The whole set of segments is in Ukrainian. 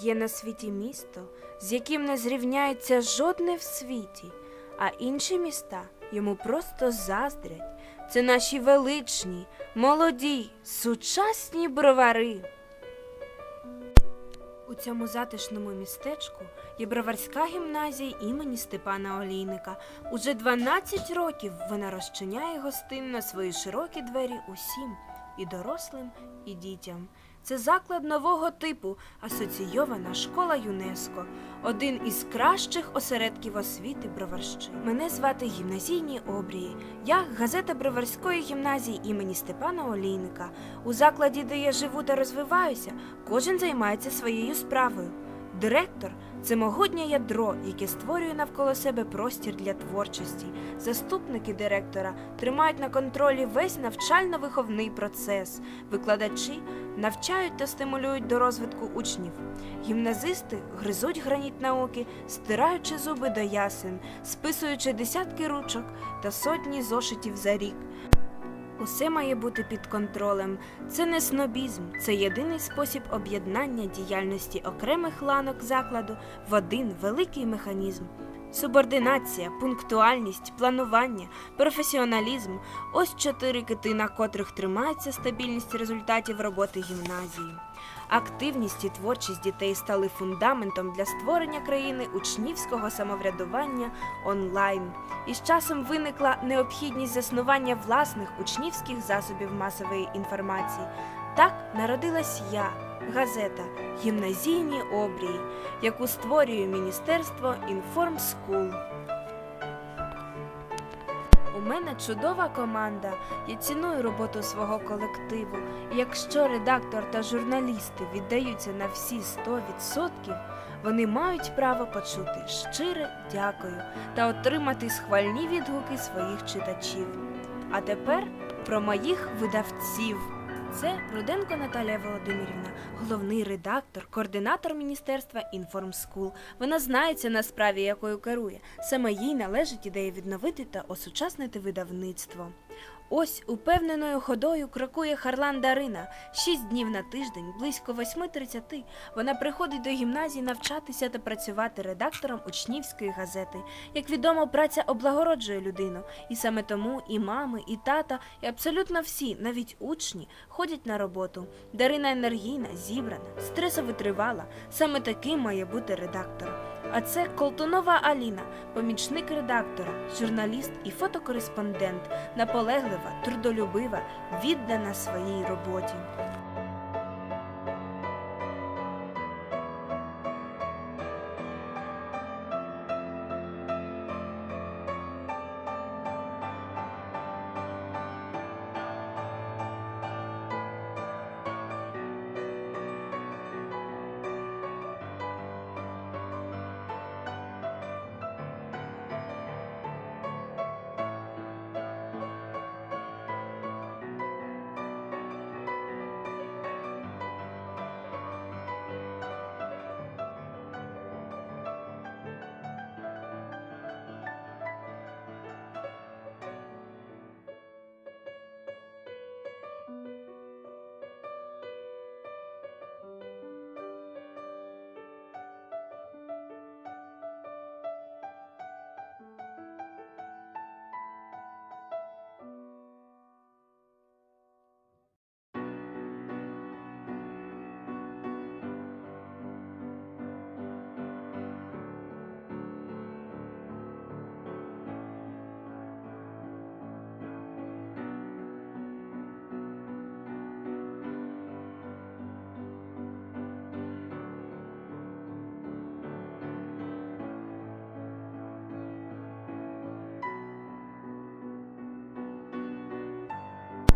Є на світі місто, з яким не зрівняється жодне в світі, а інші міста йому просто заздрять. Це наші величні, молоді, сучасні бровари. У цьому затишному містечку є броварська гімназія імені Степана Олійника. Уже 12 років вона розчиняє гостинно свої широкі двері усім і дорослим, і дітям. Це заклад нового типу, асоційована школа ЮНЕСКО, один із кращих осередків освіти Броварщини. Мене звати гімназійні обрії. Я газета Броварської гімназії імені Степана Олійника. У закладі, де я живу та розвиваюся, кожен займається своєю справою. Директор це могутнє ядро, яке створює навколо себе простір для творчості. Заступники директора тримають на контролі весь навчально-виховний процес. Викладачі навчають та стимулюють до розвитку учнів. Гімназисти гризуть граніт науки, стираючи зуби до ясен, списуючи десятки ручок та сотні зошитів за рік. Усе має бути під контролем. Це не снобізм, це єдиний спосіб об'єднання діяльності окремих ланок закладу в один великий механізм. Субординація, пунктуальність, планування, професіоналізм ось чотири кити, на котрих тримається стабільність результатів роботи гімназії. Активність і творчість дітей стали фундаментом для створення країни учнівського самоврядування онлайн. І з часом виникла необхідність заснування власних учнівських засобів масової інформації. Так народилась я, газета Гімназійні обрії, яку створює Міністерство Інформскул. У мене чудова команда. Я ціную роботу свого колективу. Якщо редактор та журналісти віддаються на всі 100%, вони мають право почути щире дякую та отримати схвальні відгуки своїх читачів. А тепер про моїх видавців. Це Руденко Наталія Володимирівна, головний редактор, координатор Міністерства Інформскул. Вона знається на справі, якою керує. Саме їй належить ідея відновити та осучаснити видавництво. Ось упевненою ходою крокує Харлан Дарина. Шість днів на тиждень, близько 8.30, вона приходить до гімназії навчатися та працювати редактором учнівської газети. Як відомо, праця облагороджує людину, і саме тому і мами, і тата, і абсолютно всі, навіть учні, ходять на роботу. Дарина енергійна, зібрана, стресовитривала. Саме таким має бути редактор. А це Колтунова Аліна, помічник редактора, журналіст і фотокореспондент, наполеглива, трудолюбива, віддана своїй роботі.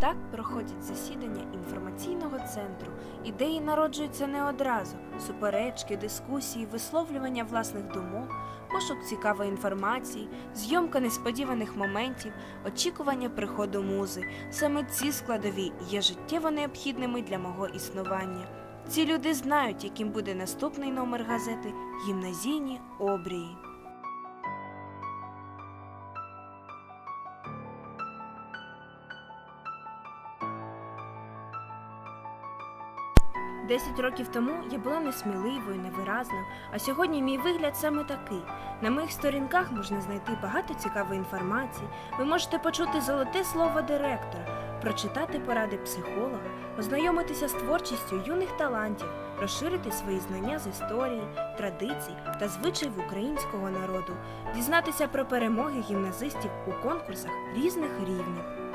Так проходять засідання інформаційного центру. Ідеї народжуються не одразу: суперечки, дискусії, висловлювання власних думок, пошук цікавої інформації, зйомка несподіваних моментів, очікування приходу музи. Саме ці складові є життєво необхідними для мого існування. Ці люди знають, яким буде наступний номер газети Гімназійні обрії. Десять років тому я була несміливою, невиразною, а сьогодні мій вигляд саме такий. На моїх сторінках можна знайти багато цікавої інформації. Ви можете почути золоте слово директора, прочитати поради психолога, ознайомитися з творчістю юних талантів, розширити свої знання з історії, традицій та звичаїв українського народу, дізнатися про перемоги гімназистів у конкурсах різних рівнів.